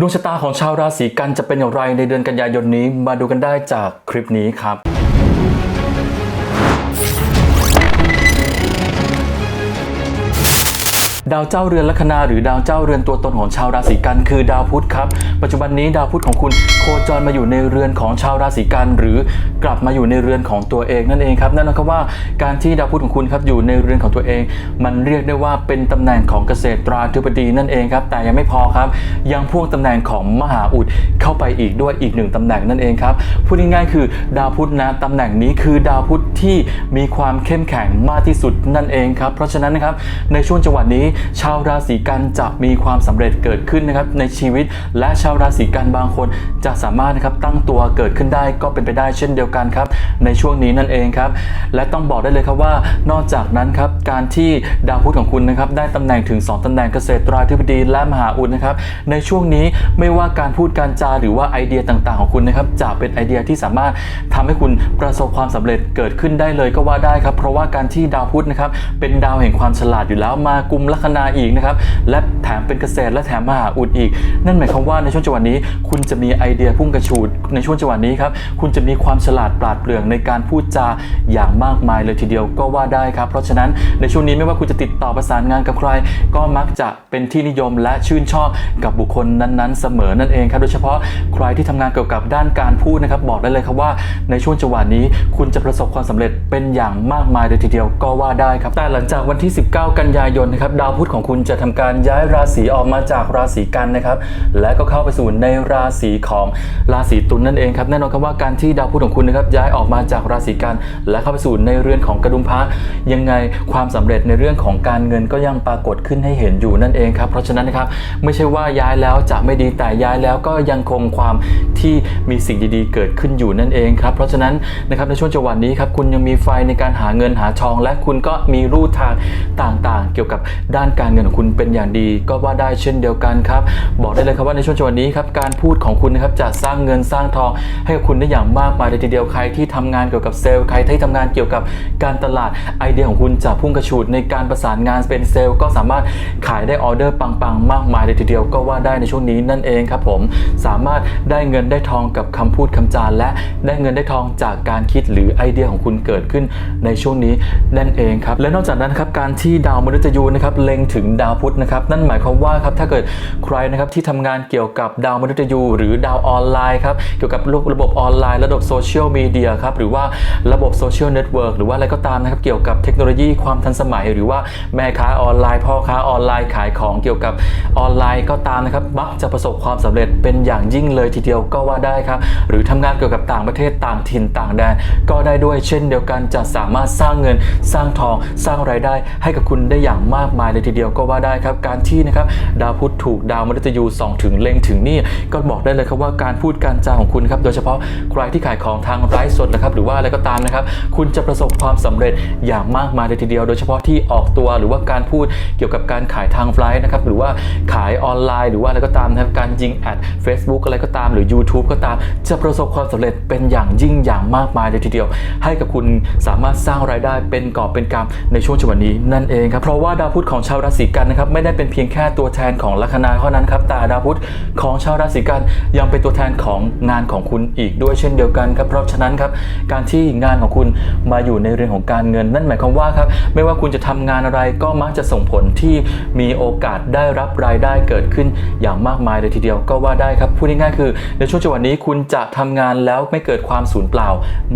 ดวงชะตาของชาวราศีกันจะเป็นอย่างไรในเดือนกันยายนนี้ มาดูกันได้จากคลิปนี้ครับ ดาวเจ้าเรือนลัคนาหรือดาวเจ้าเรือนตัวตนของชาวราศีกันคือดาวพุธครับ ปัจจุบันนี้ดาวพุธของคุณโคจรมาอยู่ในเรือนของชาวราศีกันหรือกลับมาอยู่ในเรือนของตัวเองนั่นเองครับนั่นหมายความว่าการที่ดาวพุธของคุณครับอยู่ในเรือนของตัวเอง มันเรียกได้ว่าเป็นตำแหน่งของเกษตราธิบดีนั่นเองครับแต่ยังไม่พอครับ ยังพ่วงตำแหน่งของมหาอุดเข้าไปอีกด้วยอีกหนึ่งตำแหน่งนั่นเองครับพูดง่ายๆคือดาวพุธนะตำแหน่งนี้คือดาวพุธที่มีความเข้มแข็งมากที่สุดนั่นเองครับเพราะฉะนั้นนะครับในช่วงจังหวะนี้ชาวราศีกันจะมีความสำเร็จเกิดขึ้นนะครับในชีวิต และชาวราศีกันบางคนจะสามารถนะครับตั้งตัวเกิดขึ้นได้ก็เป็นไปได้เช่นเดียวกันครับในช่วงนี้นั่นเองครับและต้องบอกได้เลยครับว่านอกจากนั้นครับการที่ดาวพุธของคุณนะครับได้ตำแหน่งถึง 2ตำแหน่งเกษตราธิบดีและมหาอุดนะครับในช่วงนี้ไม่ว่าการพูดการจาหรือว่าไอเดียต่างๆ ของคุณนะครับจะเป็นไอเดียที่สามารถทำให้คุณประสบความสำเร็จเกิดขึ้นได้เลยก็ว่าได้ครับเพราะว่าการที่ดาวพุธนะครับเป็นดาวแห่งความฉลาดอยู่แล้วมากุมลัคนาอีกนะครับและแถมเป็นเกษตรและแถมมหาอุดอีก นั่นหมายความว่าในช่วงจังหวะนี้ คุณจะมีไอเดียพุ่งกระฉูดในช่วงจังหวะนี้ครับคุณจะมีความฉลาดปราดเปรื่องในการพูดจาอย่างมากมายเลยทีเดียวก็ว่าได้ครับ เพราะฉะนั้นในช่วงนี้ไม่ว่าคุณจะติดต่อประสานงานกับใคร ก็มักจะเป็นที่นิยมและชื่นชอบกับบุคคลนั้นๆ เสมอนั่นเองครับโดยเฉพาะใครที่ทำงานเกี่ยวกับด้านการพูดนะครับบอกได้เลยครับว่าในช่วงจังหวะนี้คุณจะประสบความสำเร็จเป็นอย่างมากมายเลยทีเดียวก็ว่าได้ครับแต่หลังจากวันที่ 19 กันยายนนะครับดาวพุธของคุณจะทำการย้ายราศีออกมาจากราศีกันนะครับ และก็เข้าไปสู่ในราศีของราศีตุลนั่นเองครับแน่นอนครับว่าการที่ดาวพุธของคุณนะครับย้ายออกมาจากราศีกัน และเข้าไปสู่ในเรือนของกระดุมพระยังไงความสำเร็จในเรื่องของการเงินก็ยังปรากฏขึ้นให้เห็นอยู่นั่นเองครับเพราะฉะนั้นนะครับไม่ใช่ว่าย้ายแล้วจะไม่ดีแต่ย้ายแล้วก็ยังคงความที่มีสิ่งดีๆ เกิดขึ้นอยู่นั่นเองครับเพราะฉะนั้นนะครับในช่วงจังหวะนี้ครับคุณยังมีไฟในการหาเงินหาทอง และคุณก็มีรูทางต่างๆ เกี่ยวกับด้านการเงินของคุณเป็นอย่างดี ก็ว่าได้เช่นเดียวกันครับ บอกได้เลยครับว่าในช่วงจังหวะนี้ครับการพูดของคุณนะครับจะสร้างเงินสร้างทอง ให้กับคุณได้อย่างมากมายเลยทีเดียวใครที่ทำงานเกี่ยวกับเซลล์ใครที่ทำงานเกี่ยวกับการตลาดไอเดียของคุณจะพุ่งกระฉูดในการประสานงานเป็นเซลล์ก็สามารถขายได้ออเดอร์ปังๆ มากมายเลยทีเดียวก็ว่าได้ในช่วงนี้นั่นเองครับผมสามารถได้เงินได้ทองกับคำพูดคำจาและได้เงินได้ทองจากการคิดหรือไอเดียของคุณเกิดขึ้นในช่วงนี้นั่นเองครับและนอกจากนั้นครับการที่ดาวมฤตยูนะครับเลงถึงดาวพุธนะครับ นั่นหมายความว่าครับถ้าเกิดใครนะครับที่ทำงานเกี่ยวกับดาวมฤตยูหรือดาวออนไลน์ครับเกี่ยวกับระบบออนไลน์ ระบบโซเชียลมีเดียครับหรือว่าระบบโซเชียลเน็ตเวิร์กหรือว่าอะไรก็ตามนะครับเกี่ยวกับเทคโนโลยีความทันสมัย หรือว่าแม่ค้าออนไลน์ พ่อค้าออนไลน์ขายของเกี่ยวกับออนไลน์ก็ตามนะครับมักจะประสบความสำเร็จเป็นอย่างยิ่งเลยทีเดียวก็ว่าได้ครับหรือทำงานเกี่ยวกับต่างประเทศต่างถิ่นต่างแดน ก็ได้ด้วยเช่นเดียวกันจะสามารถสร้างเงินสร้างทองสร้างรายได้ให้กับคุณได้อย่างมากมายเลยทีเดียวก็ว่าได้ครับการที่นะครับดาวพุธถูกดาวมฤตยูส่องถึงเล็งถึงนี่ก็บอกได้เลยครับว่าการพูดการจาของคุณครับโดยเฉพาะใครที่ขายของทางไร้สดนะครับหรือว่าอะไรก็ตามนะครับคุณจะประสบความสำเร็จอย่างมากมายเลยทีเดียว โดยเฉพาะที่ออกตัวหรือว่าการพูดเกี่ยวกับการขายทางไลฟ์นะครับหรือว่าขายออนไลน์ หรือว่าอะไรก็ตามนะครับการยิงแอด Facebook อะไรก็ตามหรือ YouTube ก็ตาม จะประสบความสำเร็จเป็นอย่างยิ่งอย่างมากมายเลยทีเดียว ให้กับคุณสามารถสร้างรายได้เป็นกอบเป็นกำในช่วงจังหวะนี้นั่นเองครับเพราะว่าดาวพุธของชาวาวราศีกันนะครับไม่ได้เป็นเพียงแค่ตัวแทนของลัคนาเท่านั้นครับแต่ดาวพุธของชาวราศีกันยังเป็นตัวแทนของงานของคุณอีกด้วยเช่นเดียวกันครับเพราะฉะนั้นครับการที่งานของคุณมาอยู่ในเรื่องของการเงิน นั่นหมายความว่าครับไม่ว่าคุณจะทำงานอะไรก็มักจะส่งผลที่มีโอกาสได้รับรายได้เกิดขึ้นอย่างมากมายเลยทีเดียวก็ว่าได้ครับพูดง่ายๆคือ ในช่วงจังหวะนี้คุณจะทำงานแล้วไม่เกิดความสูญเปล่า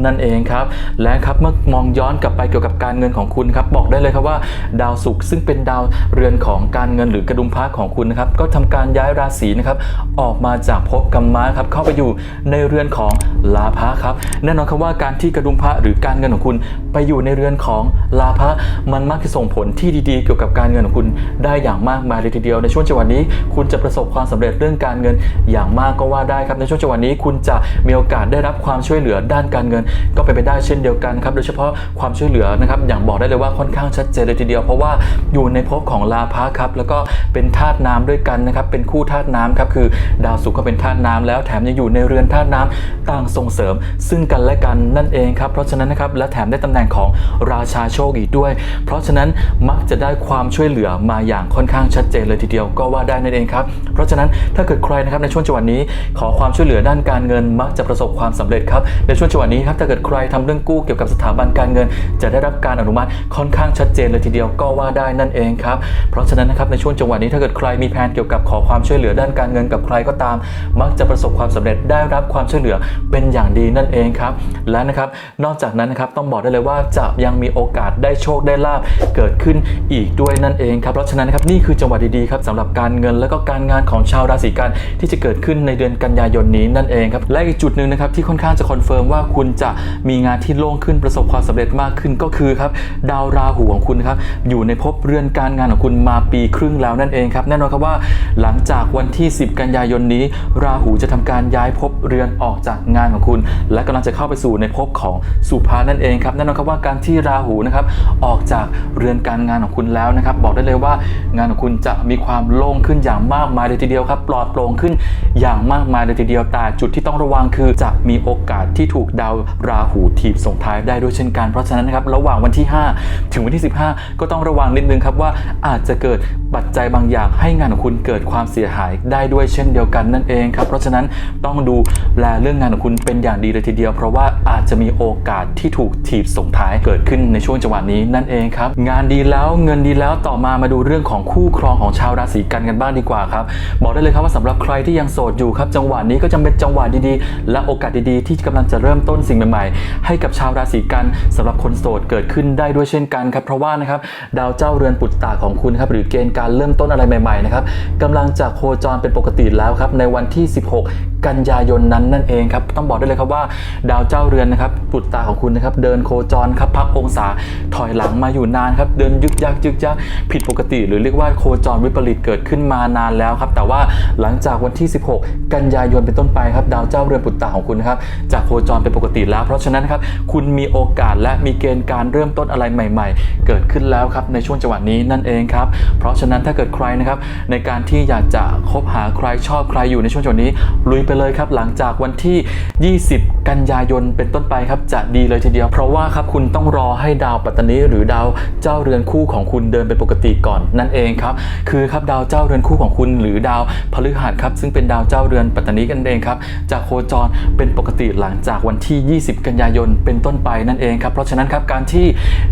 นั่นเองครับและครับเมื่อมองย้อนกลับไปเกี่ยวกับการเงินของคุณครับบอกได้เลยครับว่า ดาวศุกร์ซึ่งเป็นดาวเรือนของการเงินหรือกระดุมพระของคุณนะครับก็ทำการย้ายราศีนะครับออกมาจากภพกรรมะครับเข้าไปอยู่ในเรือนของลาภะครับแน่นอนครับว่าการที่กระดุมพระหรือการเงินของคุณ ไปอยู่ในเรือนของลาภะมันมักจะส่งผลที่ดีๆ เกี่ยวกับการเงินของคุณได้อย่างมากมายเลยทีเดียว ในช่วงจังหวะนี้ คุณจะประสบความสำเร็จเรื่องการเงินอย่างมากก็ว่าได้ครับในช่วงจังหวะนี้คุณจะมีโอกาสได้รับความช่วยเหลือด้านการเงิน ก็เป็นไปได้เช่นเดียวกันครับโดยเฉพาะความช่วยเหลือนะครับอย่างบอกได้เลยว่าค่อนข้างชัดเจนเลยทีเดียว เพราะว่าอยู่ในภพของลาภะครับแล้วก็เป็นธาตุน้ำด้วยกันนะครับเป็นคู่ธาตุน้ำครับคือดาวศุกร์ก็เป็นธาตุน้ำแล้วแถมยังอยู่ในเรือนธาตุน้ำต่างส่งเสริม ซึ่งกันและกันนั่นเองครับเพราะฉะนั้นนะครับและแถมได้ตำแหน่งของราชาโชคอีกด้วย เพราะฉะนั้นมักจะได้ความช่วยเหลือมาอย่างค่อนข้างชัดเจนเลยทีเดียวก็ว่าได้นั่นเองครับเพราะฉะนั้นถ้าเกิดใครนะครับในช่วงจังหวะนี้ ขอความช่วยเหลือด้านการเงินมักจะประสบความสำเร็จครับในช่วงจังหวะนี้ครับถ้าเกิดใครทำเรื่องกู้เกี่ยวกับสถาบันการเงิน จะได้รับการอนุมัติค่อนข้างชัดเจนเลยทีเดียวก็ว่าได้นั่นเองครับ เพราะฉะนั้นนะครับในช่วงจังหวะนี้ถ้าเกิดใครมีแผนเกี่ยวกับขอความช่วยเหลือด้านการเงินกับใครก็ตาม มักจะประสบความสำเร็จได้รับความช่วยเหลือเป็นอย่างดีนั่นเองครับ และนะครับนอกจากนั้นนะครับต้องบอกได้เลยว่าจะยังมีโอกาสได้โชคได้ลาบเกิดขึ้นอีกด้วยนั่นเองครับเพราะฉะนั้นนะครับนี่คือจังหวะดีๆครับสำหรับการเงินและก็การงานของชาวราศีกันที่จะเกิดขึ้นในเดือนกันยายนนี้นั่นเองครับและอีกจุดหนึ่งนะครับที่ค่อนข้างจะคอนเฟิร์มว่าคุณจะมีงานที่โล่งขึ้นประสบความสำเร็จมากขึ้นก็คือครับดาวราหูของคุณครับอยู่ในภพเรือนการงานของคุณมาปีครึ่งแล้วนั่นเองครับแน่นอนครับว่าหลังจากวันที่ 10 กันยายนนี้ ราหูจะทำการย้ายภพเรือนออกจากงานของคุณ และกำลังจะเข้าไปสู่ในภพของสุภานั่นเองครับแน่นอนครับว่าการที่ราหูนะครับออกจากเรือนการงานของคุณแล้วนะครับ บอกได้เลยว่างานของคุณจะมีความโล่งขึ้นอย่างมากมายเลยทีเดียวครับ ปลอดโปร่งขึ้นอย่างมากมายเลยทีเดียวแต่จุดที่ต้องระวังคือจะมีโอกาสที่ถูกดาวราหูถีบส่งท้ายได้ด้วยเช่นกันเพราะฉะนั้นนะครับระหว่างวันที่ 5 ถึงวันที่ 15 ก็ต้องระวังนิดนึงครับว่าอาจจะเกิดปัจจัยบางอย่างให้งานของคุณเกิดความเสียหายได้ด้วยเช่นเดียวกันนั่นเองครับ เพราะฉะนั้นต้องดูแลเรื่องงานของคุณเป็นอย่างดีเลยทีเดียว เพราะว่าอาจจะมีโอกาสที่ถูกถีบส่งท้ายเกิดขึ้นในช่วงจังหวะนี้นั่นเองครับ งานดีแล้วเงินดีแล้วต่อมามาดูเรื่องของคู่ครองของชาวราศีกันกันบ้างดีกว่าครับ บอกได้เลยครับว่าสำหรับใครที่ยังโสดอยู่ครับ จังหวะนี้ก็จะเป็นจังหวะดีๆ และโอกาสดีๆ ที่กำลังจะเริ่มต้นสิ่งใหม่ๆ ให้กับชาวราศีกันสำหรับคนโสดเกิดขึ้นได้ด้วยเช่นกันครับเพราะว่านะครับดาวเจ้าเรือนปุตตะของคุณครับหรือเกณฑ์การเริ่มต้นอะไรใหม่ๆนะครับกำลังจะโคจรเป็นปกติแล้วครับในวันที่ 16 กันยายนนั้นนั่นเองครับต้องบอกได้เลยครับว่า ดาวเจ้าเรือนนะครับปุตตาของคุณนะครับเดินโคจรครับพักองศาถอยหลังมาอยู่นานครับเดินยึกยักยึกยักผิดปกติ หรือเรียกว่าโคจรวิปริตเกิดขึ้นมานานแล้วครับแต่ว่าหลังจากวันที่ 16 กันยายนเป็นต้นไปครับดาวเจ้าเรือนปุตตาของคุณนะครับจะโคจรเป็นปกติแล้ว เพราะฉะนั้นครับคุณมีโอกาสและมีเกณฑ์การเริ่มต้นอะไรใหม่ ๆ เกิดขึ้นแล้วครับในช่วงจังหวะนี้นั่นเองครับเพราะฉะนั้นถ้าเกิดใครนะครับในการที่อยากจะคบหาใครชอบใครอยู่ในช่วงจังหวะนี้ ลุยไปเลยครับ หลังจากวันที่ 20 กันยายนเป็นต้นไปครับจะดีเลยทีเดียว เพราะว่าครับคุณต้องรอให้ดาวปัตตานีหรือดาวเจ้าเรือนคู่ของคุณเดินเป็นปกติก่อนนั่นเองครับคือครับดาวเจ้าเรือนคู่ของคุณหรือดาวพฤหัสครับซึ่งเป็นดาวเจ้าเรือนปัตตานีกันเองครับจะโคจรเป็นปกติหลังจากวันที่ 20 กันยายนเป็นต้นไปนั่นเองครับเพราะฉะนั้นครับการที่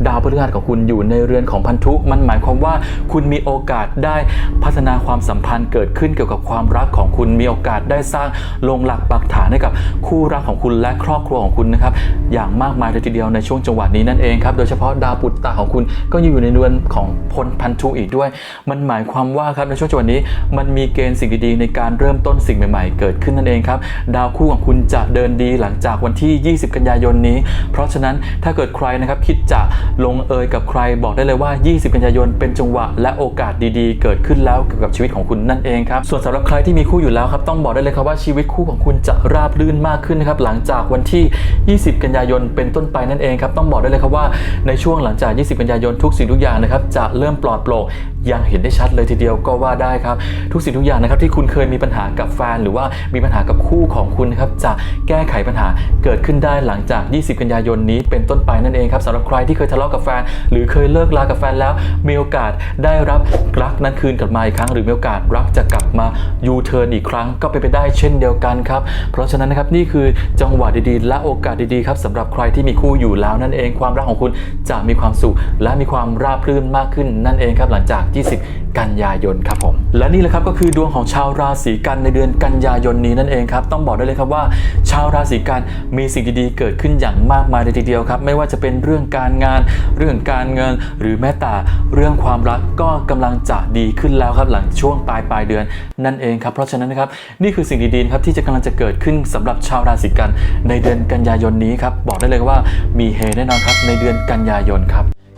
ดาวพฤหัสของคุณอยู่ในเรือนของพันธุมันหมายความว่าคุณมีโอกาสได้พัฒนาความสัมพันธ์เกิดขึ้นเกี่ยวกับความรักของคุณมีโอกาสได้สร้างลงหลักปักฐานให้กับคู่รักของคุณและครอบครัวของคุณนะครับอย่างมากมายเลยทีเดียวในช่วงจังหวะนี้นั่นเองครับโดยเฉพาะดาวปุตตะของคุณก็อยู่ในเรือนของพลพันธุอีกด้วย มันหมายความว่าครับในช่วงจังหวะนี้ มันมีเกณฑ์สิ่งดีๆในการเริ่มต้นสิ่งใหม่ ๆ เกิดขึ้นนั่นเองครับดาวคู่ของคุณจะเดินดีหลังจากวันที่ 20 กันยายนนี้ เพราะฉะนั้นถ้าเกิดใครนะครับคิดจะลงเอยกับใครบอกได้เลยว่า 20 กันยายนเป็นจังหวะและโอกาสดีๆ เกิดขึ้นแล้วเกี่ยวกับชีวิตของคุณนั่นเองครับ ส่วนสำหรับใครที่มีคู่อยู่แล้วครับต้องบอกได้เลยครับว่าชีวิตคู่ของคุณจะราบรื่นมากขึ้นนะครับหลังจากวันที่ 20 กันยายนเป็นต้นไปนั่นเองครับต้องบอกได้เลยครับว่าในช่วงหลังจาก 20 กันยายนทุกสิ่งทุกอย่างนะครับจะเริ่มปลอดโปร่ง อย่างเห็นได้ชัดเลยทีเดียวก็ว่าได้ครับ ทุกสิ่งทุกอย่างนะครับที่คุณเคยมีปัญหากับแฟน หรือว่ามีปัญหากับคู่ของคุณนะครับจะแก้ไขปัญหาเกิดขึ้นได้หลังจาก 20 กันยายนนี้เป็นต้นไปนั่นเองครับสำหรับใครที่เคยทะเลาะกับแฟน หรือเคยเลิกลากับแฟนแล้ว มีโอกาสได้รับรักนั้นคืนกลับมาอีกครั้ง หรือมีโอกาสรักจะกลับมายูเทิร์นอีกครั้งก็เป็นไปได้เช่นเดียวกันครับเพราะฉะนั้นนะครับนี่คือจังหวะดีๆ และโอกาสดีๆครับสำหรับใครที่มีคู่อยู่แล้วนั่นเอง ความรักของคุณจะมีความสุข และมีความราบรื่นมากขึ้นนั่นเองครับหลังจาก20 กันยายนครับผม และนี่แหละครับก็คือดวงของชาวราศีกันในเดือนกันยายนนี้นั่นเองครับ ต้องบอกได้เลยครับว่า ชาวราศีกันมีสิ่งดีๆ เกิดขึ้นอย่างมากมายเลยทีเดียวครับ ไม่ว่าจะเป็นเรื่องการงาน เรื่องการเงิน หรือแม้แต่เรื่องความรักก็กำลังจะดีขึ้นแล้วครับหลังช่วงปลายปลายเดือนนั่นเองครับ เพราะฉะนั้นนะครับนี่คือสิ่งดีๆครับที่จะกำลังจะเกิดขึ้นสำหรับชาวราศีกันในเดือนกันยายนนี้ครับบอกได้เลยว่ามีเฮแน่นอนครับในเดือนกันยายนครับ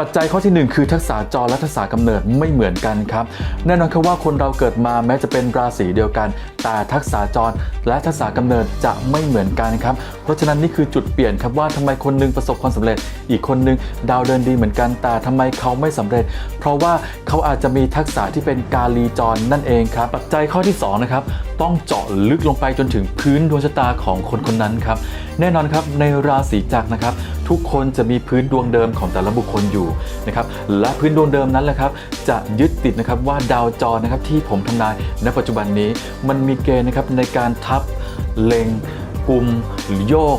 ปัจจัยข้อที่หนึ่งคือทักษะจรและทักษะกำเนิดไม่เหมือนกันครับ แน่นอนครับว่าคนเราเกิดมาแม้จะเป็นราศีเดียวกัน แต่ทักษะจรและทักษะกำเนิดจะไม่เหมือนกันครับ เพราะฉะนั้นนี่คือจุดเปลี่ยนครับว่าทำไมคนหนึงประสบความสำเร็จ อีกคนหนึงดาวเดินดีเหมือนกัน แต่ทำไมเขาไม่สำเร็จ เพราะว่าเขาอาจจะมีทักษะที่เป็นกาลีจรนั่นเองครับ ปัจจัยข้อที่สองนะครับต้องเจาะลึกลงไปจนถึงพื้นดวงชะตาของคนคนนั้นครับ แน่นอนครับในราศีจักรนะครับ ทุกคนจะมีพื้นดวงเดิมของแต่ละบุคคลอยู่นะครับและพื้นดวงเดิมนั้นแหละครับจะยึดติดนะครับว่าดาวจรนะครับที่ผมทำนายณปัจจุบันนี้ มันมีเกณฑ์นะครับในการทับเล็งกลุ่มหรือโยก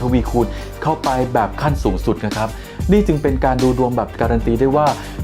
ทวีคูณเข้าไปแบบขั้นสูงสุดนะครับ นี่จึงเป็นการดูดวงแบบการันตีได้ว่า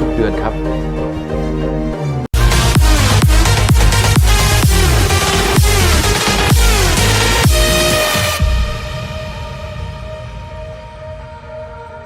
ทุกๆเดือนครับ